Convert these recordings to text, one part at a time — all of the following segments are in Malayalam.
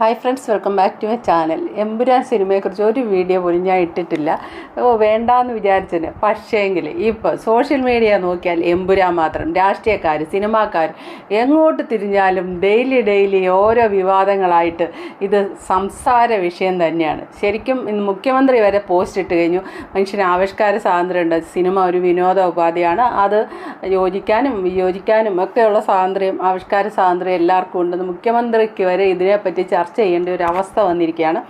Hi friends welcome back to my channel Empuraan സിനിമയെക്കുറിച്ച് ഒരു വീഡിയോ പോലും ഞാൻ ഇട്ടിട്ടില്ല. ഓ വേണ്ടാന്ന് വിചാരിച്ചതിന് പക്ഷേങ്കിൽ ഇപ്പോൾ സോഷ്യൽ മീഡിയ നോക്കിയാൽ എമ്പുരാൻ മാത്രം. രാഷ്ട്രീയക്കാർ സിനിമാക്കാർ എങ്ങോട്ട് തിരിഞ്ഞാലും ഡെയിലി ഡെയിലി ഓരോ വിവാദങ്ങളായിട്ട് ഇത് സംസാര വിഷയം തന്നെയാണ്. ശരിക്കും ഇന്ന് മുഖ്യമന്ത്രി വരെ പോസ്റ്റ് ഇട്ട് കഴിഞ്ഞു. മനുഷ്യന് ആവിഷ്കാര സ്വാതന്ത്ര്യമുണ്ട്. സിനിമ ഒരു വിനോദ ഉപാധിയാണ്. അത് യോജിക്കാനും വിയോജിക്കാനും ഒക്കെയുള്ള സ്വാതന്ത്ര്യം ആവിഷ്കാര സ്വാതന്ത്ര്യം എല്ലാവർക്കും ഉണ്ടെന്ന് മുഖ്യമന്ത്രിക്ക് വരെ ഇതിനെപ്പറ്റി ചർച്ച ചെയ്യേണ്ട ഒരു അവസ്ഥ വന്നിരിക്കുകയാണ്.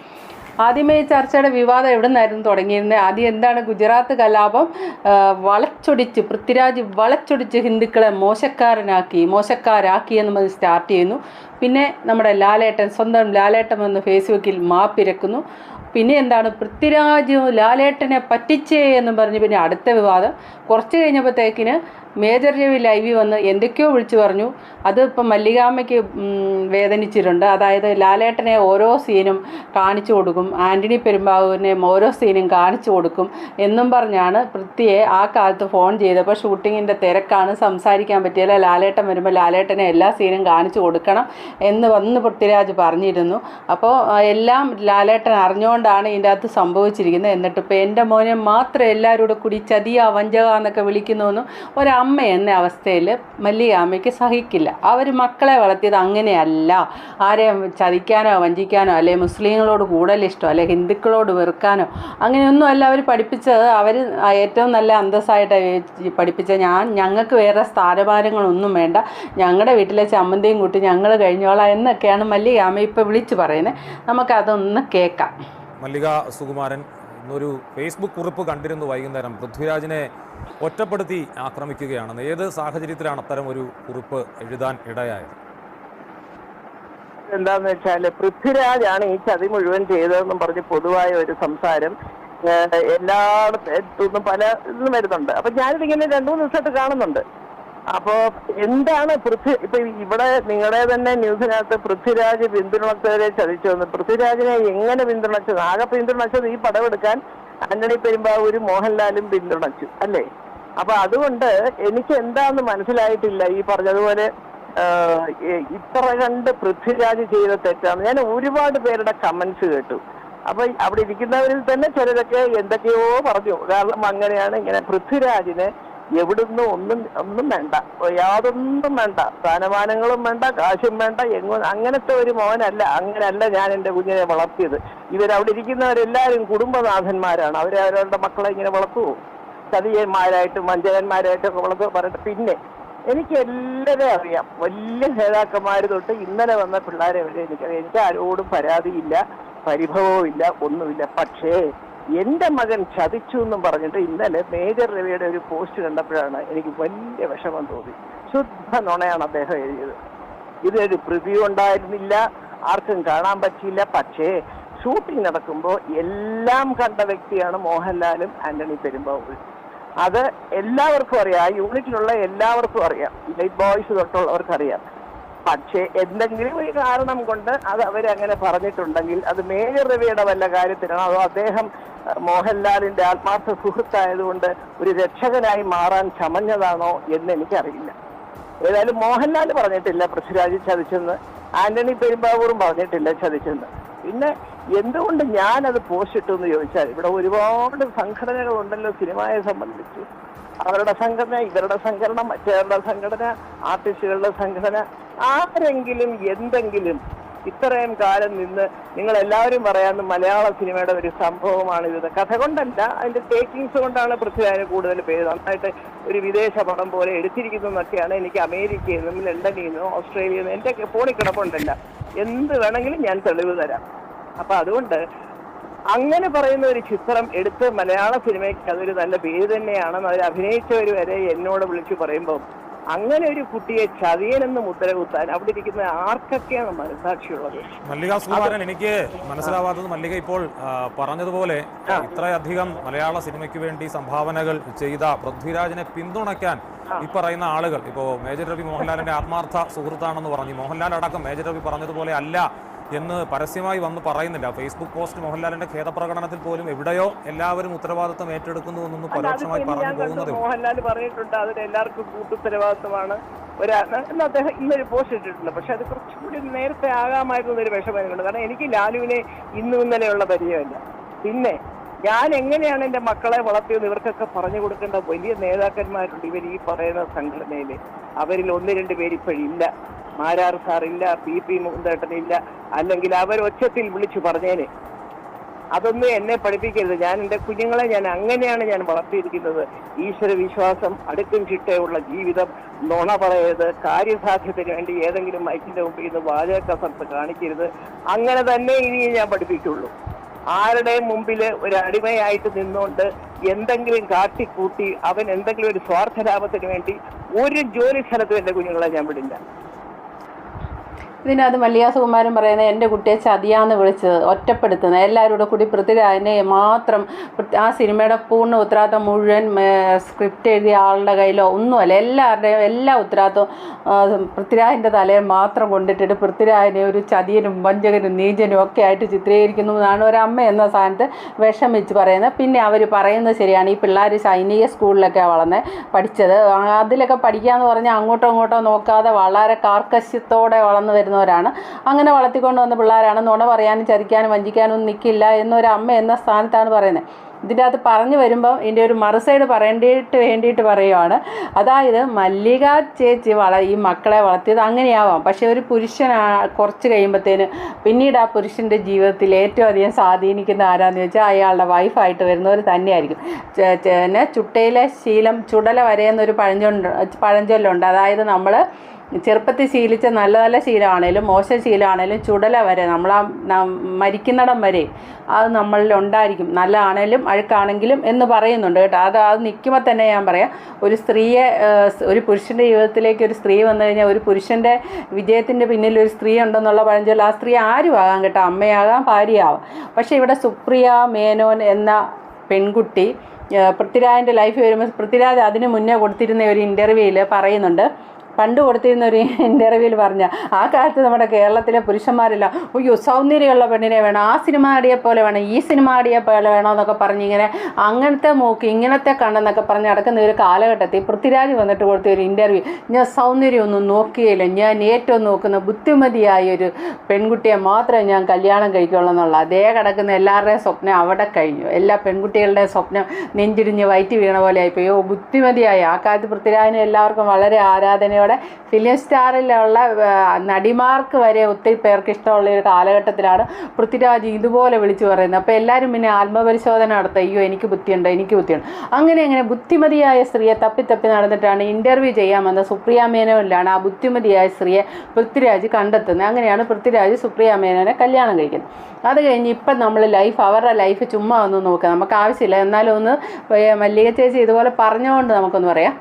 ആദ്യമേ ഈ ചർച്ചയുടെ വിവാദം എവിടെ നിന്നായിരുന്നു തുടങ്ങിയിരുന്നത് ആദ്യം എന്താണ് ഗുജറാത്ത് കലാപം വളച്ചൊടിച്ച് പൃഥ്വിരാജ് വളച്ചൊടിച്ച് ഹിന്ദുക്കളെ മോശക്കാരനാക്കി മോശക്കാരാക്കി എന്ന് സ്റ്റാർട്ട് ചെയ്യുന്നു. പിന്നെ നമ്മുടെ ലാലേട്ടൻ സ്വന്തം ലാലേട്ടൻ എന്ന് ഫേസ്ബുക്കിൽ മാപ്പിരക്കുന്നു. പിന്നെ എന്താണ്? പൃഥ്വിരാജ് ലാലേട്ടനെ പറ്റിച്ചേ എന്ന് പറഞ്ഞ് പിന്നെ അടുത്ത വിവാദം. കുറച്ച് കഴിഞ്ഞപ്പോഴത്തേക്കിന് മേജർ രവി ലൈവിൽ വന്ന് എന്തൊക്കെയോ വിളിച്ചു പറഞ്ഞു. അത് ഇപ്പം മല്ലികാമ്മയ്ക്ക് വേദനിച്ചിട്ടുണ്ട്. അതായത് ലാലേട്ടനെ ഓരോ സീനും കാണിച്ചു കൊടുക്കും. ആന്റണി പെരുമ്പാവൂരിനെ ഓരോ സീനും കാണിച്ചു കൊടുക്കും എന്നും പറഞ്ഞാണ് പൃഥ്വിയെ ആ കാലത്ത് ഫോൺ ചെയ്തപ്പോൾ ഷൂട്ടിങ്ങിന്റെ തിരക്കാണ്. സംസാരിക്കാൻ പറ്റിയില്ല. ലാലേട്ടൻ വരുമ്പോൾ ലാലേട്ടനെ എല്ലാ സീനും കാണിച്ചു കൊടുക്കണം എന്ന് വന്ന് പൃഥ്വിരാജ് പറഞ്ഞിരുന്നു. അപ്പോൾ എല്ലാം ലാലേട്ടൻ അറിഞ്ഞുകൊണ്ടാണ് ഇതിന്റെ അകത്ത് സംഭവിച്ചിരിക്കുന്നത്. എന്നിട്ട് ഇപ്പോൾ എന്റെ മോനെ മാത്രം എല്ലാവരും കൂടെ ചതിയ വഞ്ചക എന്നൊക്കെ വിളിക്കുന്നുവെന്നും ഒരമ്മ എന്ന അവസ്ഥയിൽ മല്ലികാമ്മയ്ക്ക് സഹിക്കില്ല. അവർ മക്കളെ വളർത്തിയത് അങ്ങനെയല്ല. ആരെ ചതിക്കാനോ വഞ്ചിക്കാനോ അല്ലെ മുസ്ലിങ്ങളോട് കൂടുതൽ ഇഷ്ടം അല്ലെ ഹിന്ദുക്കളോട് വെറുക്കാനോ അങ്ങനെയൊന്നുമല്ല അവർ പഠിപ്പിച്ചത്. അവർ ഏറ്റവും നല്ല അന്തസ്സായിട്ട് പഠിപ്പിച്ച ഞാൻ ഞങ്ങൾക്ക് വേറെ സ്ഥാനഭാരങ്ങളൊന്നും വേണ്ട. ഞങ്ങളുടെ വീട്ടിലെ ചമ്മന്തിയും കൂട്ടി ഞങ്ങൾ കഴിഞ്ഞോളാം എന്നൊക്കെയാണ് മല്ലികാമ്മ ഇപ്പോൾ വിളിച്ചു പറയുന്നത്. നമുക്കതൊന്ന് കേൾക്കാം. മല്ലിക സുകുമാരൻ ഇന്നൊരു ഫേസ്ബുക്ക് കുറിപ്പ് കണ്ടിരുന്നു വൈകുന്നേരം. പൃഥ്വിരാജിനെ ഒറ്റപ്പെടുത്തി ആക്രമിക്കുകയാണെന്ന് ഏത് സാഹചര്യത്തിലാണ് അത്തരം ഒരു കുറിപ്പ് എഴുതാൻ ഇടയായത്? എന്താന്ന് വെച്ചാൽ പൃഥ്വിരാജാണ് ഈ ചതി മുഴുവൻ ചെയ്തതെന്നും പറഞ്ഞ് പൊതുവായ ഒരു സംസാരം എല്ലായിടത്തുനിന്നും പല ഇതും വരുന്നുണ്ട്. അപ്പൊ ഞാനിതിങ്ങനെ രണ്ടു മൂന്ന് ദിവസമായിട്ട് കാണുന്നുണ്ട്. അപ്പോ എന്താണ് പൃഥ്വി ഇപ്പൊ ഇവിടെ നിങ്ങളുടെ തന്നെ ന്യൂസിനകത്ത് പൃഥ്വിരാജ് പിന്തുണച്ചവരെ ചതിച്ചു പൃഥ്വിരാജിനെ എങ്ങനെ പിന്തുണച്ചത് ആകെ പിന്തുണച്ചത് ഈ പടമെടുക്കാൻ ആന്റണി പെരുമ്പാവൂരും മോഹൻലാലും പിന്തുണച്ചു അല്ലേ? അപ്പൊ അതുകൊണ്ട് എനിക്ക് എന്താന്ന് മനസ്സിലായിട്ടില്ല ഈ പറഞ്ഞതുപോലെ ഇത്ര കണ്ട് പൃഥ്വിരാജ് ചെയ്ത തെറ്റാണ് ഞാൻ ഒരുപാട് പേരുടെ കമന്റ്സ് കേട്ടു. അപ്പൊ അവിടെ ഇരിക്കുന്നവരിൽ തന്നെ ചിലരൊക്കെ എന്തൊക്കെയോ പറഞ്ഞു. കാരണം അങ്ങനെയാണ് ഇങ്ങനെ പൃഥ്വിരാജിന് എവിടുന്നും ഒന്നും ഒന്നും വേണ്ട. യാതൊന്നും വേണ്ട. സ്ഥാനമാനങ്ങളും വേണ്ട കാശും വേണ്ട എങ്ങും അങ്ങനത്തെ ഒരു മോനല്ല. അങ്ങനല്ല ഞാൻ എന്റെ കുഞ്ഞിനെ വളർത്തിയത്. ഇവരവിടെ ഇരിക്കുന്നവരെല്ലാവരും കുടുംബനാഥന്മാരാണ്. അവരെ അവരവരുടെ മക്കളെ ഇങ്ങനെ വളർത്തുവോ? ചതിയന്മാരായിട്ടും വഞ്ചകന്മാരായിട്ടും ഒക്കെ വളർത്തുക പറഞ്ഞിട്ട് പിന്നെ എനിക്ക് എല്ലാവരെയും അറിയാം. വലിയ നേതാക്കന്മാർ തൊട്ട് ഇന്നലെ വന്ന പിള്ളേരെ വരെ എനിക്കറിയാം. എനിക്ക് ആരോടും പരാതിയില്ല പരിഭവവും ഇല്ല ഒന്നുമില്ല. പക്ഷേ എന്റെ മകൻ ചതിച്ചു എന്നും പറഞ്ഞിട്ട് ഇന്നലെ മേജർ രവിയുടെ ഒരു പോസ്റ്റ് കണ്ടപ്പോഴാണ് എനിക്ക് വലിയ വിഷമം തോന്നി. ശുദ്ധ നുണയാണ് അദ്ദേഹം എഴുതിയത്. ഇതൊരു പ്രിവ്യൂ ഉണ്ടായിരുന്നില്ല ആർക്കും കാണാൻ പറ്റിയില്ല. പക്ഷേ ഷൂട്ടിംഗ് നടക്കുമ്പോൾ എല്ലാം കണ്ട വ്യക്തിയാണ് മോഹൻലാലും ആന്റണി പെരുമ്പാവൂരും. അത് എല്ലാവർക്കും അറിയാം. ആ യൂണിറ്റിലുള്ള എല്ലാവർക്കും അറിയാം. ലൈറ്റ് ബോയ്സ് തൊട്ടുള്ളവർക്ക് അറിയാം പക്ഷേ എന്തെങ്കിലും ഒരു കാരണം കൊണ്ട് അത് അവരങ്ങനെ പറഞ്ഞിട്ടുണ്ടെങ്കിൽ അത് മേജർ രവിയുടെ വല്ല കാര്യത്തിനാണോ? അതോ അദ്ദേഹം മോഹൻലാലിന്റെ ആത്മാർത്ഥ സുഹൃത്തായതുകൊണ്ട് ഒരു രക്ഷകനായി മാറാൻ ചമഞ്ഞതാണോ എന്ന് എനിക്കറിയില്ല. ഏതായാലും മോഹൻലാൽ പറഞ്ഞിട്ടില്ല പൃഥ്വിരാജ് ചതിച്ചെന്ന്. ആന്റണി പെരുമ്പാവൂറും പറഞ്ഞിട്ടില്ല ചതിച്ചെന്ന്. പിന്നെ എന്തുകൊണ്ട് ഞാനത് പോസ്റ്റ് പോസ്റ്റിട്ടു എന്ന് ചോദിച്ചാൽ ഇവിടെ ഒരുപാട് സംഘടനകൾ ഉണ്ടല്ലോ സിനിമയെ സംബന്ധിച്ച്. അവരുടെ സംഘടന ഇവരുടെ സംഘടന മറ്റേ സംഘടന ആർട്ടിസ്റ്റുകളുടെ സംഘടന. ആരെങ്കിലും എന്തെങ്കിലും ഇത്രയും കാലം നിന്ന് നിങ്ങൾ എല്ലാവരും പറയാവുന്ന മലയാള സിനിമയുടെ ഒരു സംഭവമാണ് ഇത് കഥ കൊണ്ടല്ല അതിന്റെ ടേക്കിങ്സ് കൊണ്ടാണ് പൃഥ്വിരാജിന് കൂടുതൽ പേര് നന്നായിട്ട് ഒരു വിദേശ പടം പോലെ എടുത്തിരിക്കുന്നു എന്നൊക്കെയാണ് എനിക്ക് അമേരിക്കയിൽ നിന്നും ലണ്ടനിൽ നിന്നും ഓസ്ട്രേലിയയിൽ നിന്നും എന്റെ ഫോണിൽ കിടപ്പുണ്ടല്ല. എന്ത് വേണമെങ്കിലും ഞാൻ തെളിവ് തരാം. അപ്പൊ അതുകൊണ്ട് അങ്ങനെ പറയുന്ന ഒരു ചിത്രം എടുത്ത് മലയാള സിനിമയ്ക്ക് അതൊരു നല്ല പേര് തന്നെയാണെന്ന് അവർ അഭിനയിച്ചവർ വരെ എന്നോട് വിളിച്ചു പറയുമ്പോൾ അങ്ങനെ ഒരു കുട്ടിയെ ചതിയനെന്ന് മുദ്ര കുത്താൻ അവിടെ ഇരിക്കുന്ന ആർക്കൊക്കെയാണ് മനസാക്ഷിയുള്ളത്? മല്ലിക സുകുമാരൻ എനിക്ക് മനസ്സിലാവാത്തത് മല്ലിക ഇപ്പോൾ പറഞ്ഞതുപോലെ ഇത്രയധികം മലയാള സിനിമയ്ക്ക് വേണ്ടി സംഭാവനകൾ ചെയ്ത പൃഥ്വിരാജിനെ പിന്തുണയ്ക്കാൻ ഈ പറയുന്ന ആളുകൾ ഇപ്പോ മേജർ രവി മോഹൻലാലിന്റെ ആത്മാർത്ഥ സുഹൃത്താണെന്ന് പറഞ്ഞു. മോഹൻലാൽ അടക്കം മേജർ രവി പറഞ്ഞതുപോലെ അല്ല. എന്ന് പരസ്യമായി വന്ന് പറയുന്നില്ല. ഫേസ്ബുക്ക് പോസ്റ്റ് മോഹൻലാലിന്റെ ഖേദപ്രകടനത്തിൽ പോലും എവിടെയോ എല്ലാവരും ഉത്തരവാദിത്വം ഏറ്റെടുക്കുന്നു എന്നൊന്ന് പരോക്ഷമായി പറഞ്ഞു പോകുന്നതേ. മോഹൻലാൽ പറഞ്ഞിട്ടുണ്ട് അതിന് എല്ലാവർക്കും കൂട്ടുത്തരവാദിത്വമാണ് ഒരു എന്ന് അദ്ദേഹം ഇന്നൊരു പോസ്റ്റ് ഇട്ടിട്ടുണ്ട്. പക്ഷെ അത് കുറച്ചുകൂടി നേരത്തെ ആകാമായിരുന്നു ഒരു വിഷമം എനിക്കുണ്ട് കാരണം എനിക്ക് ലാലുവിനെ ഇന്നും ഇന്നലെയുള്ള പരിചയമില്ല. പിന്നെ ഞാൻ എങ്ങനെയാണ് എന്റെ മക്കളെ വളർത്തിയത്? ഇവർക്കൊക്കെ പറഞ്ഞു കൊടുക്കേണ്ട വലിയ നേതാക്കന്മാരുണ്ട് ഇവർ ഈ പറയുന്ന സംഘടനയിൽ. അവരിൽ ഒന്ന് രണ്ട് പേര് ഇപ്പോഴില്ല. മാരാർ സാറില്ല പി പി മുകുന്ദേട്ടനില്ല അല്ലെങ്കിൽ അവർ ഒച്ചത്തിൽ വിളിച്ചു പറഞ്ഞേനെ. അതൊന്നും എന്നെ പഠിപ്പിക്കരുത്. ഞാൻ എന്റെ കുഞ്ഞുങ്ങളെ ഞാൻ അങ്ങനെയാണ് ഞാൻ വളർത്തിയിരിക്കുന്നത്. ഈശ്വര വിശ്വാസം അടുക്കും ചിട്ടയുള്ള ജീവിതം നുണ പറയരുത് കാര്യസാധ്യത്തിന് വേണ്ടി ഏതെങ്കിലും മൈക്കിന്റെ മുമ്പിൽ നിന്ന് വാചക കാണിക്കരുത്. അങ്ങനെ തന്നെ ഇനി ഞാൻ പഠിപ്പിക്കുള്ളൂ. ആരുടെയും മുമ്പിൽ ഒരു അടിമയായിട്ട് നിന്നുകൊണ്ട് എന്തെങ്കിലും കാട്ടിക്കൂട്ടി അവൻ എന്തെങ്കിലും ഒരു സ്വാർത്ഥ ലാഭത്തിന് വേണ്ടി ഒരു ജോലി സ്ഥലത്തും എന്റെ കുഞ്ഞുങ്ങളെ ഞാൻ വിടില്ല. ഇതിനകത്ത് മല്ലികാസുകുമാരൻ പറയുന്നത് എന്റെ കുട്ടിയെ ചതിയാന്ന് വിളിച്ചത് ഒറ്റപ്പെടുത്തുന്നത് എല്ലാവരും കൂടെ പൃഥ്വിരാജിനെ മാത്രം ആ സിനിമയുടെ പൂർണ ഉത്തരവാദിത്തം മുഴുവൻ സ്ക്രിപ്റ്റ് എഴുതിയ ആളുടെ കയ്യിലോ ഒന്നുമല്ല എല്ലാവരുടെയും എല്ലാ ഉത്തരവാദിത്വം പൃഥ്വിരാജിന്റെ തലയിൽ മാത്രം കൊണ്ടിട്ടിട്ട് പൃഥ്വിരാജിനെ ഒരു ചതിയനും വഞ്ചകനും നീചനും ഒക്കെ ആയിട്ട് ചിത്രീകരിക്കുന്നു എന്നാണ് ഒരമ്മ എന്ന സ്ഥാനത്ത് വെച്ച് പറയുന്നത്. പിന്നെ അവർ പറയുന്നത് ശരിയാണ് ഈ പിള്ളേർ സൈനിക സ്കൂളിലൊക്കെ വളർന്ന് പഠിച്ചത്. അതിലൊക്കെ പഠിക്കുക എന്ന് പറഞ്ഞാൽ അങ്ങോട്ടോ ഇങ്ങോട്ടോ നോക്കാതെ വളരെ കാർക്കശ്യത്തോടെ വളർന്നു വരുന്നവരാണ് അങ്ങനെ വളർത്തിക്കൊണ്ട് വന്ന പിള്ളേരാണ്. നുണ പറയാനും ചരിക്കാനും വഞ്ചിക്കാനും ഒന്നും നിൽക്കില്ല എന്നൊരു അമ്മ എന്ന സ്ഥാനത്താണ് പറയുന്നത്. ഇതിന്റെ അകത്ത് പറഞ്ഞു വരുമ്പോൾ ഇതിന്റെ ഒരു മറുസൈഡ് പറയേണ്ടിയിട്ട് വേണ്ടിയിട്ട് പറയുവാണ്. അതായത് മല്ലിക ചേച്ചി വള ഈ മക്കളെ വളർത്തിയത് അങ്ങനെയാവാം. പക്ഷേ ഒരു പുരുഷൻ കുറച്ച് കഴിയുമ്പോഴത്തേന് പിന്നീട് ആ പുരുഷന്റെ ജീവിതത്തിൽ ഏറ്റവും അധികം സ്വാധീനിക്കുന്ന ആരാന്ന് ചോദിച്ചാൽ അയാളുടെ വൈഫായിട്ട് വരുന്നവർ തന്നെയായിരിക്കും. പിന്നെ ചുട്ടയിലെ ശീലം ചുടല വരെയെന്നൊരു പഴഞ്ചൊല്ലുണ്ട് പഴഞ്ചൊല്ലുണ്ട്. അതായത് നമ്മൾ ചെറുപ്പത്തിൽ ശീലിച്ച നല്ല നല്ല ശീലമാണേലും മോശം ശീലമാണേലും ചുടല വരെ നമ്മൾ ആ മരിക്കുന്നിടം വരെ അത് നമ്മളിൽ ഉണ്ടായിരിക്കും. നല്ലതാണേലും അഴുക്കാണെങ്കിലും എന്ന് പറയുന്നുണ്ട് കേട്ടോ. അത് അത് നിൽക്കുമ്പോൾ തന്നെ ഞാൻ പറയാം ഒരു സ്ത്രീയെ ഒരു പുരുഷന്റെ ജീവിതത്തിലേക്ക് ഒരു സ്ത്രീ വന്നു കഴിഞ്ഞാൽ ഒരു പുരുഷന്റെ വിജയത്തിന്റെ പിന്നിൽ ഒരു സ്ത്രീ ഉണ്ടെന്നുള്ള പഴഞ്ചൊല്ല ആ സ്ത്രീ ആരും ആകാം കേട്ടോ? അമ്മയാകാം ഭാര്യയാവാം. പക്ഷേ ഇവിടെ സുപ്രിയ മേനോൻ എന്ന പെൺകുട്ടി പൃഥ്വിരാജിന്റെ ലൈഫ് വരുമ്പോൾ പൃഥ്വിരാജ് അതിന് മുന്നേ കൊടുത്തിരുന്ന ഒരു ഇന്റർവ്യൂവിൽ പറയുന്നുണ്ട് പണ്ട് കൊടുത്തിരുന്ന ഒരു ഇന്റർവ്യൂവിൽ പറഞ്ഞ ആ കാലത്ത് നമ്മുടെ കേരളത്തിലെ പുരുഷന്മാരെല്ലാം. അയ്യോ സൗന്ദര്യമുള്ള പെണ്ണിനെ വേണം. ആ സിനിമ ആടിയെ പോലെ വേണം. ഈ സിനിമ ആടിയെ പോലെ വേണം എന്നൊക്കെ പറഞ്ഞ് ഇങ്ങനെ അങ്ങനത്തെ മൂക്ക് ഇങ്ങനത്തെ കണ്ണെന്നൊക്കെ പറഞ്ഞ് നടക്കുന്ന ഒരു കാലഘട്ടത്തിൽ പൃഥ്വിരാജ് വന്നിട്ട് കൊടുത്ത ഒരു ഇന്റർവ്യൂ ഞാൻ സൗന്ദര്യമൊന്നും നോക്കുകയില്ല. ഞാൻ ഏറ്റവും നോക്കുന്ന ബുദ്ധിമതിയായ ഒരു പെൺകുട്ടിയെ മാത്രമേ ഞാൻ കല്യാണം കഴിക്കുള്ളൂ എന്നുള്ള. അതേ കിടക്കുന്ന എല്ലാവരുടെയും സ്വപ്നം അവിടെ കഴിഞ്ഞു. എല്ലാ പെൺകുട്ടികളുടെയും സ്വപ്നം നെഞ്ചിടിഞ്ഞ് വയറ്റി വീണ പോലെ ആയിപ്പോയി. ബുദ്ധിമതിയായി. ആ കാലത്ത് പൃഥ്വിരാജിനെ എല്ലാവർക്കും വളരെ ആരാധനയോടെ ഫിലിം സ്റ്റാറിലുള്ള നടിമാർക്ക് വരെ ഒത്തിരി പേർക്ക് ഇഷ്ടമുള്ള ഒരു കാലഘട്ടത്തിലാണ് പൃഥ്വിരാജ് ഇതുപോലെ വിളിച്ചു പറയുന്നത്. അപ്പോൾ എല്ലാവരും പിന്നെ ആത്മപരിശോധന നടത്തുക. അയ്യോ എനിക്ക് ബുദ്ധിയുണ്ട് എനിക്ക് ബുദ്ധിയുണ്ട്. അങ്ങനെ അങ്ങനെ ബുദ്ധിമതിയായ സ്ത്രീയെ തപ്പി തപ്പി നടന്നിട്ടാണ് ഇന്റർവ്യൂ ചെയ്യാൻ വന്ന സുപ്രിയ മേനോനിലാണ് ആ ബുദ്ധിമതിയായ സ്ത്രീയെ പൃഥ്വിരാജ് കണ്ടെത്തുന്നത്. അങ്ങനെയാണ് പൃഥ്വിരാജ് സുപ്രിയ മേനോനെ കല്യാണം കഴിക്കുന്നത്. അത് കഴിഞ്ഞ് ഇപ്പം നമ്മൾ ലൈഫ് അവരുടെ ലൈഫ് ചുമ്മാ ഒന്ന് നോക്കുക നമുക്ക് ആവശ്യമില്ല. എന്നാലും ഒന്ന് മല്ലിക ചേച്ചി ഇതുപോലെ പറഞ്ഞുകൊണ്ട് നമുക്കൊന്ന് പറയാം.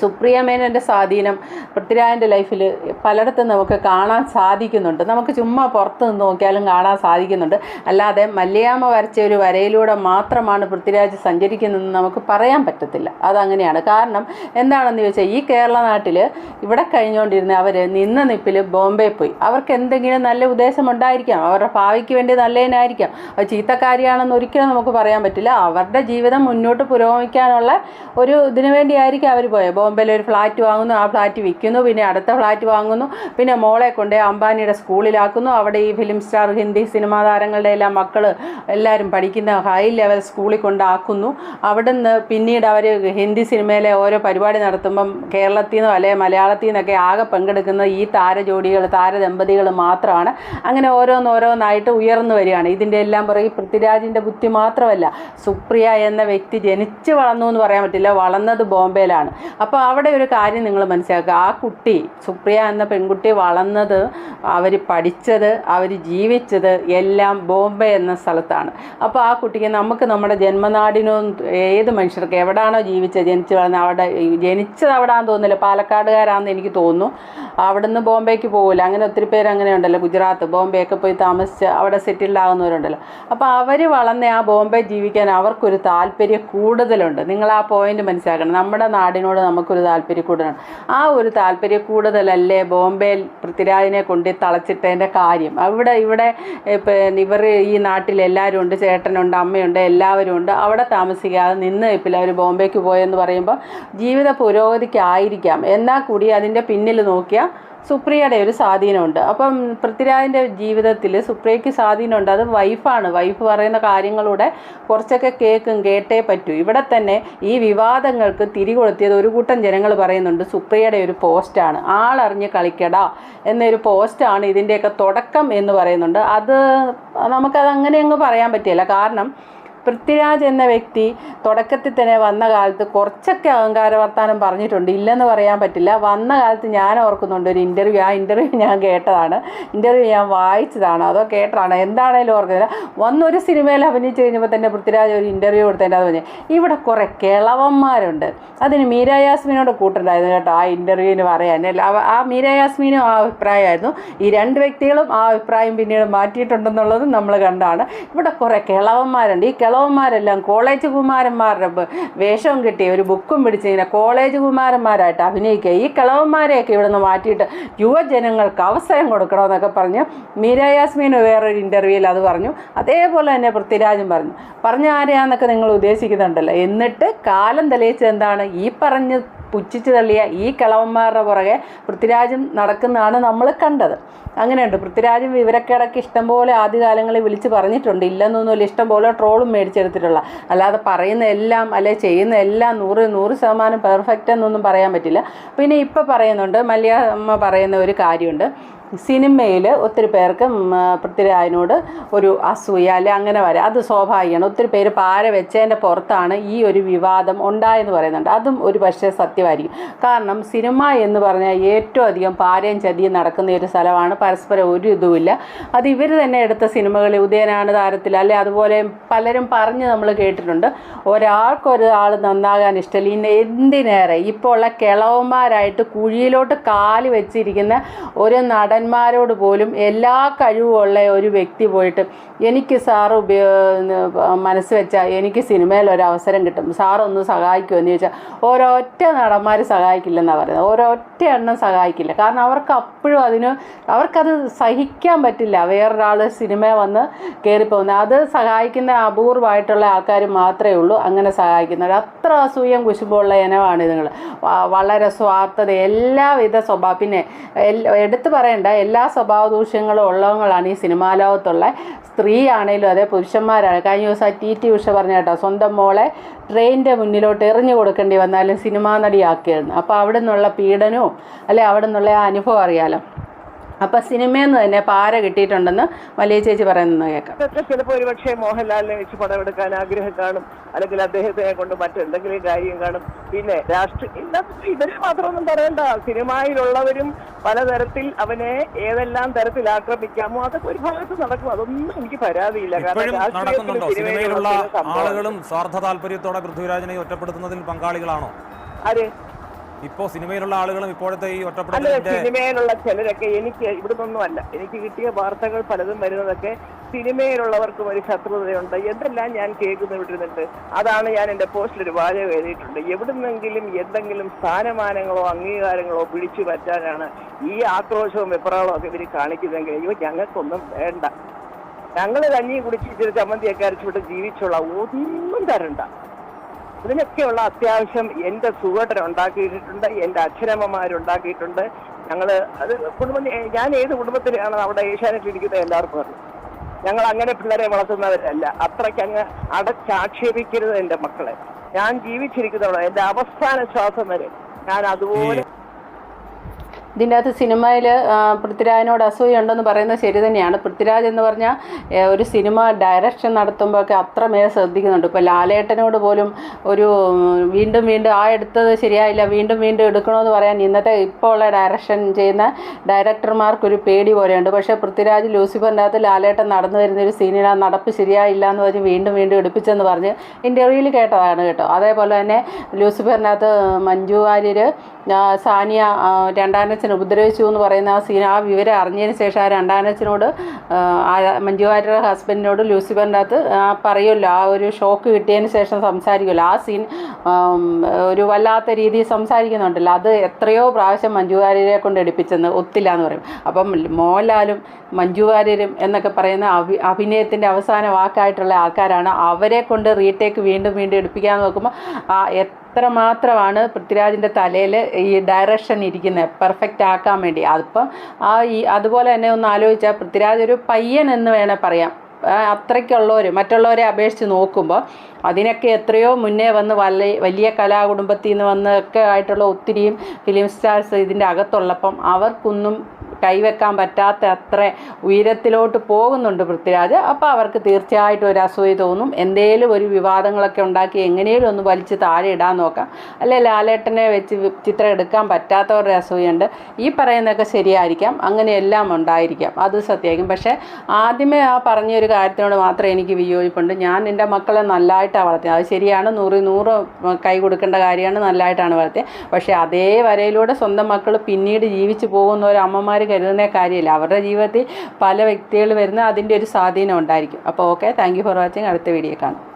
സുപ്രിയ മേനന്റെ സ്വാധീനം പൃഥ്വിരാജന്റെ ലൈഫിൽ പലയിടത്തും നമുക്ക് കാണാൻ സാധിക്കുന്നുണ്ട്. നമുക്ക് ചുമ്മാ പുറത്ത് നിന്ന് നോക്കിയാലും കാണാൻ സാധിക്കുന്നുണ്ട്. അല്ലാതെ മല്ലയാമ്മ വരച്ച ഒരു വരയിലൂടെ മാത്രമാണ് പൃഥ്വിരാജ് സഞ്ചരിക്കുന്നതെന്ന് നമുക്ക് പറയാൻ പറ്റത്തില്ല. അതങ്ങനെയാണ്. കാരണം എന്താണെന്ന് ചോദിച്ചാൽ ഈ കേരള നാട്ടിൽ ഇവിടെ കഴിഞ്ഞുകൊണ്ടിരുന്ന അവർ നിന്ന നിപ്പിൽ ബോംബെ പോയി. അവർക്ക് എന്തെങ്കിലും നല്ല ഉദ്ദേശം ഉണ്ടായിരിക്കാം. അവരുടെ ഭാവിക്ക് വേണ്ടി നല്ലതിനായിരിക്കാം. അത് ചീത്തക്കാരിയാണെന്ന് ഒരിക്കലും നമുക്ക് പറയാൻ പറ്റില്ല. അവരുടെ ജീവിതം മുന്നോട്ട് പുരോഗമിക്കാനുള്ള ഒരു ഇതിനു വേണ്ടിയായിരിക്കും അവർ പോയത്. ബോംബെയിൽ ഒരു ഫ്ലാറ്റ് വാങ്ങുന്നു ആ ഫ്ലാറ്റ് വിൽക്കുന്നു പിന്നെ അടുത്ത ഫ്ലാറ്റ് വാങ്ങുന്നു പിന്നെ മോളെ കൊണ്ട് അംബാനിയുടെ സ്കൂളിലാക്കുന്നു. അവിടെ ഈ ഫിലിം സ്റ്റാർ ഹിന്ദി സിനിമാ താരങ്ങളുടെ എല്ലാം മക്കൾ എല്ലാവരും പഠിക്കുന്ന ഹൈ ലെവൽ സ്കൂളിൽ കൊണ്ടാക്കുന്നു. അവിടെ നിന്ന് പിന്നീട് അവർ ഹിന്ദി സിനിമയിലെ ഓരോ പരിപാടി നടത്തുമ്പം കേരളത്തിൽ നിന്നോ അല്ലെങ്കിൽ മലയാളത്തിൽ നിന്നൊക്കെ ആകെ പങ്കെടുക്കുന്ന ഈ താരജോഡികൾ താരദമ്പതികൾ മാത്രമാണ്. അങ്ങനെ ഓരോന്നോരോന്നായിട്ട് ഉയർന്നു വരികയാണ്. ഇതിന്റെ എല്ലാം പുറകെ പൃഥ്വിരാജിന്റെ ബുദ്ധി മാത്രമല്ല സുപ്രിയ എന്ന വ്യക്തി ജനിച്ച് വളർന്നു എന്ന് പറയാൻ പറ്റില്ല വളർന്നത് ബോംബെയിലാണ്. അപ്പോൾ അവിടെ ഒരു കാര്യം നിങ്ങൾ മനസ്സിലാക്കുക. ആ കുട്ടി സുപ്രിയ എന്ന പെൺകുട്ടി വളർന്നത് അവർ പഠിച്ചത് അവർ ജീവിച്ചത് എല്ലാം ബോംബെ എന്ന സ്ഥലത്താണ്. അപ്പോൾ ആ കുട്ടിക്ക് നമുക്ക് നമ്മുടെ ജന്മനാടിനോ ഏത് മനുഷ്യർക്ക് എവിടെയാണോ ജീവിച്ചത് ജനിച്ച് വളർന്നത് അവിടെ ജനിച്ചത് ആണെന്ന് തോന്നുന്നില്ല. പാലക്കാടുകാരാണെന്ന് എനിക്ക് തോന്നുന്നു. അവിടുന്ന് ബോംബെക്ക് പോകില്ല അങ്ങനെ ഒത്തിരി പേര് അങ്ങനെ ഉണ്ടല്ലോ. ഗുജറാത്ത് ബോംബെയൊക്കെ പോയി താമസിച്ച് അവിടെ സെറ്റിൽഡ് ആകുന്നവരുണ്ടല്ലോ അപ്പോൾ അവർ വളർന്ന ആ ബോംബെ ജീവിക്കാൻ അവർക്കൊരു താല്പര്യം കൂടുതലുണ്ട്. നിങ്ങൾ ആ പോയിന്റ് മനസ്സിലാക്കണം. നമ്മുടെ നാടിനോട് നമുക്കൊരു താല്പര്യക്കൂടുതലാണ്. ആ ഒരു താല്പര്യക്കൂടുതലല്ലേ ബോംബെയിൽ പൃഥ്വിരാജിനെ കൊണ്ട് തളച്ചിട്ടതിന്റെ കാര്യം. അവിടെ ഇവിടെ പിന്നെ ഇവർ ഈ നാട്ടിൽ എല്ലാവരും ഉണ്ട് ചേട്ടനുണ്ട് അമ്മയുണ്ട് എല്ലാവരും ഉണ്ട്. അവിടെ താമസിക്കാതെ നിന്ന് ഇപ്പില്ല അവർ ബോംബെക്ക് പോയെന്ന് പറയുമ്പോൾ ജീവിത പുരോഗതിക്കായിരിക്കാം. എന്നാൽ കൂടി അതിന്റെ പിന്നിൽ നോക്കിയാൽ സുപ്രിയയുടെ ഒരു സ്വാധീനമുണ്ട്. അപ്പം പൃഥ്വിരാജിന്റെ ജീവിതത്തിൽ സുപ്രിയയ്ക്ക് സ്വാധീനമുണ്ട്. അത് വൈഫാണ്. വൈഫ് പറയുന്ന കാര്യങ്ങളുടെ കുറച്ചൊക്കെ കേൾക്കും കേട്ടേ പറ്റൂ. ഇവിടെ തന്നെ ഈ വിവാദങ്ങൾക്ക് തിരികൊളുത്തിയത് ഒരു കൂട്ടം ജനങ്ങൾ പറയുന്നുണ്ട് സുപ്രിയയുടെ ഒരു പോസ്റ്റാണ്. ആളറിഞ്ഞ് കളിക്കടാ എന്നൊരു പോസ്റ്റാണ് ഇതിന്റെയൊക്കെ തുടക്കം എന്ന് പറയുന്നുണ്ട്. അത് നമുക്കത് അങ്ങനെ അങ്ങ് പറയാൻ പറ്റില്ല. കാരണം പൃഥ്വിരാജ് എന്ന വ്യക്തി തുടക്കത്തിൽ തന്നെ വന്ന കാലത്ത് കുറച്ചൊക്കെ അഹങ്കാര വർത്താനം പറഞ്ഞിട്ടുണ്ട്. ഇല്ലെന്ന് പറയാൻ പറ്റില്ല. വന്ന കാലത്ത് ഞാൻ ഓർക്കുന്നുണ്ട് ഒരു ഇന്റർവ്യൂ ആ ഇന്റർവ്യൂ ഞാൻ കേട്ടതാണ്. ഇന്റർവ്യൂ ഞാൻ വായിച്ചതാണ്. അതോ കേട്ടതാണ്. എന്താണേലും ഓർക്കുന്നില്ല. വന്നൊരു സിനിമയിൽ അഭിനയിച്ചു കഴിഞ്ഞപ്പോൾ തന്നെ പൃഥ്വിരാജ് ഒരു ഇന്റർവ്യൂ കൊടുത്തതിന്റെ അത് പറഞ്ഞു ഇവിടെ കുറേ കിളവന്മാരുണ്ട്. അതിന് മീര യാസ്മിനോട് കൂട്ടുണ്ടായിരുന്നു കേട്ടോ ആ ഇന്റർവ്യൂവിന് പറയാൻ. ആ മീര യാസ്മിനും ആ അഭിപ്രായമായിരുന്നു. ഈ രണ്ട് വ്യക്തികളും ആ അഭിപ്രായം പിന്നീട് മാറ്റിയിട്ടുണ്ടെന്നുള്ളതും നമ്മൾ കണ്ടാണ്. ഇവിടെ കുറേ കിളവന്മാരുണ്ട്. ഈ കിളവന്മാരെല്ലാം കോളേജ് കുമാരന്മാരുടെ വേഷം വേഷവും കിട്ടി ഒരു ബുക്കും പിടിച്ച് ഇങ്ങനെ കോളേജ് കുമാരന്മാരായിട്ട് അഭിനയിക്കുക. ഈ കിളവന്മാരെയൊക്കെ ഇവിടെ നിന്ന് മാറ്റിയിട്ട് യുവജനങ്ങൾക്ക് അവസരം കൊടുക്കണമെന്നൊക്കെ പറഞ്ഞ്. മീര യാസ്മീൻ വേറൊരു ഇന്റർവ്യൂവിൽ അത് പറഞ്ഞു. അതേപോലെ തന്നെ പൃഥ്വിരാജും പറഞ്ഞു. പറഞ്ഞ ആരെയാന്നൊക്കെ നിങ്ങൾ ഉദ്ദേശിക്കുന്നുണ്ടല്ലോ. എന്നിട്ട് കാലം തെളിയിച്ചത് എന്താണ്? ഈ പറഞ്ഞ് പുച്ഛിച്ച് തള്ളിയ ഈ കിളവന്മാരുടെ പുറകെ പൃഥ്വിരാജും നടക്കുന്നതാണ് നമ്മൾ കണ്ടത്. അങ്ങനെയുണ്ട്. പൃഥ്വിരാജും വിവരക്കേടൊക്കെ ഇഷ്ടംപോലെ ആദ്യകാലങ്ങളിൽ വിളിച്ച് പറഞ്ഞിട്ടുണ്ട്. ഇല്ലെന്നൊന്നുമില്ല ഇഷ്ടംപോലെ ട്രോളും മേടിച്ചെടുത്തിട്ടുള്ള. അല്ലാതെ പറയുന്ന എല്ലാം അല്ലെ ചെയ്യുന്ന എല്ലാം നൂറ് നൂറ് ശതമാനം പെർഫെക്റ്റ് എന്നൊന്നും പറയാൻ പറ്റില്ല. പിന്നെ ഇപ്പം പറയുന്നുണ്ട് മല്യാമ്മ പറയുന്ന ഒരു കാര്യമുണ്ട്. സിനിമയിൽ ഒത്തിരി പേർക്ക് പൃഥ്വിരാജിനോട് ഒരു അസൂയ അല്ലെ അങ്ങനെ വരാം. അത് സ്വാഭാവികമാണ്. ഒത്തിരി പേര് പാര വെച്ചതിന്റെ പുറത്താണ് ഈ ഒരു വിവാദം ഉണ്ടായെന്ന് പറയുന്നുണ്ട്. അതും ഒരു പക്ഷേ സത്യമായിരിക്കും. കാരണം സിനിമ എന്ന് പറഞ്ഞാൽ ഏറ്റവും അധികം പാരയും ചതിയും നടക്കുന്ന ഒരു സ്ഥലമാണ്. പരസ്പരം ഒരു ഇതുമില്ല. അത് ഇവർ തന്നെ എടുത്ത സിനിമകളിൽ ഉദയനാണ് താരത്തിൽ. അല്ലെ അതുപോലെ പലരും പറഞ്ഞ് നമ്മൾ കേട്ടിട്ടുണ്ട്. ഒരാൾക്കൊരാൾ നന്നാകാൻ ഇഷ്ടമില്ല. ഇന്ന് എന്തിനേറെ? ഇപ്പോൾ ഉള്ള കിളവന്മാരായിട്ട് കുഴിയിലോട്ട് കാൽ വെച്ചിരിക്കുന്ന ഒരു നടന്മാരോട് പോലും എല്ലാ കഴിവുമുള്ള ഒരു വ്യക്തി പോയിട്ട് എനിക്ക് സാർ ഉപയോ മനസ്സ് വെച്ചാൽ എനിക്ക് സിനിമയിൽ ഒരു അവസരം കിട്ടും. സാറൊന്ന് സഹായിക്കുമോ എന്ന് ചോദിച്ചാൽ ഒരൊറ്റ നടന്മാർ സഹായിക്കില്ലെന്നാണ് പറയുന്നത്. ഒരൊറ്റ എണ്ണം സഹായിക്കില്ല. കാരണം അവർക്ക് അപ്പോഴും അതിന് അവർക്കത് സഹിക്കാൻ പറ്റില്ല. വേറൊരാൾ സിനിമ വന്ന് കയറിപ്പോകുന്നത് അത് സഹായിക്കുന്ന അപൂർവമായിട്ടുള്ള ആൾക്കാർ മാത്രമേ ഉള്ളൂ. അങ്ങനെ സഹായിക്കുന്നത് അത്ര അസൂയം കുശുമ്പുള്ള ഇനമാണ് ഇതുങ്ങൾ വളരെ സ്വാർത്ഥത എല്ലാവിധ സ്വഭാവം പിന്നെ എടുത്തു പറയേണ്ട. എല്ലാ സ്വഭാവ ദൂഷ്യങ്ങളും ഉള്ളവങ്ങളാണ് ഈ സിനിമാ ലോകത്തുള്ള സ്ത്രീ ആണെങ്കിലും അതെ പുരുഷന്മാരാണ്. കഴിഞ്ഞ ദിവസം ടി ടി ഉഷ പറഞ്ഞ കേട്ടോ സ്വന്തം മോളെ ട്രെയിനിന്റെ മുന്നിലോട്ട് എറിഞ്ഞു കൊടുക്കേണ്ടി വന്നാലും സിനിമാ നടിയാക്കിയിരുന്നു അപ്പോൾ അവിടെ നിന്നുള്ള പീഡനവും അല്ലെ അവിടെ നിന്നുള്ള ആ അനുഭവം അറിയാലോ. അപ്പോൾ സിനിമയിൽ നിന്ന് തന്നെ പാര കിട്ടിയിട്ടുണ്ടെന്ന് വലിയ ചേച്ചി പറയുന്നത് കേൾക്കാം. ഇതൊക്കെ ചിലപ്പോൾ ഒരുപക്ഷെ മോഹൻലാലിനെ വെച്ച് പടമെടുക്കാൻ ആഗ്രഹം കാണും അല്ലെങ്കിൽ അദ്ദേഹത്തെ കൊണ്ട് മറ്റെന്തെങ്കിലും കാര്യം കാണും. പിന്നെ രാഷ്ട്രീയ ഇവരെ മാത്രമൊന്നും പറയണ്ട. സിനിമയിലുള്ളവരും പലതരത്തിൽ അവനെ ഏതെല്ലാം തരത്തിൽ ആക്രമിക്കാമോ അതൊക്കെ ഒരു ഭാഗത്ത് നടക്കും. അതൊന്നും എനിക്ക് പരാതിയില്ല. കാരണം സിനിമയിലുള്ള ആളുകളും സ്വാർത്ഥ താല്പര്യത്തോടെ പൃഥ്വിരാജിനെ ഒറ്റപ്പെടുത്തുന്നതിൽ പങ്കാളികളാണോ? ആര്? ഇപ്പോ സിനിമയിലുള്ള ആളുകളും ഇപ്പോഴത്തെ ഈ ഒറ്റപ്പെടുത്തി ഒറ്റപ്പെടുത്തലിന്റെ സിനിമയിലുള്ള ചിലരൊക്കെ എനിക്ക് ഇവിടുന്നൊന്നും അല്ല. എനിക്ക് കിട്ടിയ വാർത്തകൾ പലതും വരുന്നതൊക്കെ സിനിമയിലുള്ളവർക്കും ഒരു ശത്രുതയുണ്ട്. എന്തെല്ലാം ഞാൻ കേൾക്കുന്നു വിട്ടിരുന്നുണ്ട് അതാണ് ഞാൻ എന്റെ പോസ്റ്റിൽ ഒരു വാചകം എഴുതിയിട്ടുണ്ട്. എവിടുന്നെങ്കിലും എന്തെങ്കിലും സ്ഥാനമാനങ്ങളോ അംഗീകാരങ്ങളോ പിടിച്ചു പറ്റാനാണ് ഈ ആക്രോശവും വെപ്രാളവും ഒക്കെ ഇവർ കാണിക്കുന്നതെങ്കിൽ അയ്യോ ഞങ്ങൾക്കൊന്നും വേണ്ട. ഞങ്ങൾ കഞ്ഞി കുടിച്ച് ഇച്ചിരി ചമ്മന്തിയൊക്കെ അരച്ചുവിട്ട് ജീവിച്ചുള്ള ഒന്നും തരണ്ട. ഇതിനൊക്കെയുള്ള അത്യാവശ്യം എന്റെ സുഖേട്ടൻ ഉണ്ടാക്കിയിട്ടുണ്ട് എന്റെ അച്ഛനമ്മമാരുണ്ടാക്കിയിട്ടുണ്ട് ഞങ്ങൾ അത് കുടുംബം ഞാൻ ഏത് കുടുംബത്തിലാണ് അവിടെ ഏഷ്യാനെറ്റിൽ ഇരിക്കുന്നത് എല്ലാവർക്കും അറിയാം. ഞങ്ങൾ അങ്ങനെ പിള്ളേരെ വളർത്തുന്നവരല്ല. അത്രയ്ക്ക് അങ്ങ് അടച്ചാക്ഷേപിക്കരുത് എന്റെ മക്കളെ. ഞാൻ ജീവിച്ചിരിക്കുന്നവളെ എന്റെ അവസാന ശ്വാസം വരെ ഞാൻ അതുപോലെ ഇതിന്റെ അകത്ത് സിനിമയിൽ പൃഥ്വിരാജിനോട് അസൂയ ഉണ്ടെന്ന് പറയുന്നത് ശരി തന്നെയാണ്. പൃഥ്വിരാജ് എന്ന് പറഞ്ഞാൽ ഒരു സിനിമ ഡയറക്ഷൻ നടത്തുമ്പോഴൊക്കെ അത്രമേൽ ശ്രദ്ധിക്കുന്നുണ്ട്. ഇപ്പോൾ ലാലേട്ടനോട് പോലും ഒരു വീണ്ടും വീണ്ടും ആ എടുത്തത് ശരിയായില്ല വീണ്ടും വീണ്ടും എടുക്കണമെന്ന് പറയാൻ ഇന്നത്തെ ഇപ്പോൾ ഉള്ള ഡയറക്ഷൻ ചെയ്യുന്ന ഡയറക്ടർമാർക്കൊരു പേടി പോലെയുണ്ട്. പക്ഷേ പൃഥ്വിരാജ് ലൂസിഫറിന്റെ അകത്ത് ലാലേട്ടൻ നടന്നു വരുന്ന ഒരു സീനിൽ ആ നടപ്പ് ശരിയായില്ല എന്ന് പറഞ്ഞ് വീണ്ടും വീണ്ടും എടുപ്പിച്ചെന്ന് പറഞ്ഞ് ഇന്റർവ്യൂവിൽ കേട്ടതാണ് കേട്ടോ. അതേപോലെ തന്നെ ലൂസിഫറിനകത്ത് മഞ്ജു വാര്യർ സാനിയ ആ, രണ്ടാനച്ഛൻ ഉപദ്രവിച്ചു എന്ന് പറയുന്ന ആ സീൻ ആ വിവരം അറിഞ്ഞതിന് ശേഷം ആ രണ്ടാനച്ഛനോട് ആ, ആ മഞ്ജു വാര്യരുടെ ഹസ്ബൻഡിനോട് ലൂസിഫറിന്റെ അകത്ത് ആ പറയുമല്ലോ ആ ഒരു ഷോക്ക് കിട്ടിയതിന് ശേഷം സംസാരിക്കുമല്ലോ. ആ സീൻ ഒരു വല്ലാത്ത രീതിയിൽ സംസാരിക്കുന്നുണ്ടല്ലോ. അത് എത്രയോ പ്രാവശ്യം മഞ്ജു വാര്യരെ കൊണ്ട് എടുപ്പിച്ചെന്ന് ഒത്തില്ല എന്ന് പറയും. അപ്പം മോഹൻലാലും മഞ്ജു വാര്യരും എന്നൊക്കെ പറയുന്ന അഭി അഭിനയത്തിന്റെ അവസാന വാക്കായിട്ടുള്ള ആൾക്കാരാണ്. അവരെ കൊണ്ട് റീടേക്ക് വീണ്ടും വീണ്ടും എടുപ്പിക്കാൻ നോക്കുമ്പോൾ ആ എത്ര മാത്രമാണ് പൃഥ്വിരാജിന്റെ തലയിൽ ഈ ഡയറക്ഷൻ ഇരിക്കുന്നത് പെർഫെക്റ്റ് ആക്കാൻ വേണ്ടി. അതിപ്പം ആ ഈ അതുപോലെ തന്നെ ഒന്ന് ആലോചിച്ചാൽ പൃഥ്വിരാജ് ഒരു പയ്യൻ എന്ന് വേണേൽ പറയാം. അത്രയ്ക്കുള്ളവർ മറ്റുള്ളവരെ അപേക്ഷിച്ച് നോക്കുമ്പോൾ അതിനൊക്കെ എത്രയോ മുന്നേ വന്ന് വലിയ വലിയ കലാകുടുംബത്തിൽ നിന്ന് വന്നൊക്കെ ആയിട്ടുള്ള ഒത്തിരിയും ഫിലിം സ്റ്റാർസ് ഇതിന്റെ അകത്തുള്ളപ്പം അവർക്കൊന്നും കൈവെക്കാൻ പറ്റാത്ത അത്ര ഉയരത്തിലോട്ട് പോകുന്നുണ്ട് പൃഥ്വിരാജ്. അപ്പോൾ അവർക്ക് തീർച്ചയായിട്ടും ഒരു അസൂയ തോന്നും. എന്തേലും ഒരു വിവാദങ്ങളൊക്കെ ഉണ്ടാക്കി എങ്ങനെയും ഒന്ന് വലിച്ച് താഴെ ഇടാൻ നോക്കാം. അല്ലെ ലാലേട്ടനെ വെച്ച് ചിത്രം എടുക്കാൻ പറ്റാത്തവരുടെ അസൂയുണ്ട്. ഈ പറയുന്നതൊക്കെ ശരിയായിരിക്കാം. അങ്ങനെയെല്ലാം ഉണ്ടായിരിക്കാം. അത് സത്യമായിരിക്കും. പക്ഷേ ആദ്യമേ ആ പറഞ്ഞൊരു കാര്യത്തിനോട് മാത്രമേ എനിക്ക് വിയോജിപ്പുണ്ട്. ഞാൻ എന്റെ മക്കളെ നല്ലതായിട്ടാണ് വളർത്തിയത്. അത് ശരിയാണ്. നൂറ് നൂറ് കൈ കൊടുക്കേണ്ട കാര്യമാണ്. നല്ലതായിട്ടാണ് വളർത്തിയത്. പക്ഷേ അതേ വരയിലൂടെ സ്വന്തം മക്കൾ പിന്നീട് ജീവിച്ചു പോകുന്ന ഒരു അമ്മമാർ കരുതുന്ന കാര്യമില്ല. അവരുടെ ജീവിതത്തിൽ പല വ്യക്തികൾ വരുന്ന അതിന്റെ ഒരു സ്വാധീനം ഉണ്ടായിരിക്കും. അപ്പോൾ ഓക്കെ താങ്ക് ഫോർ വാച്ചിങ് അടുത്ത വീഡിയോ കാണാം.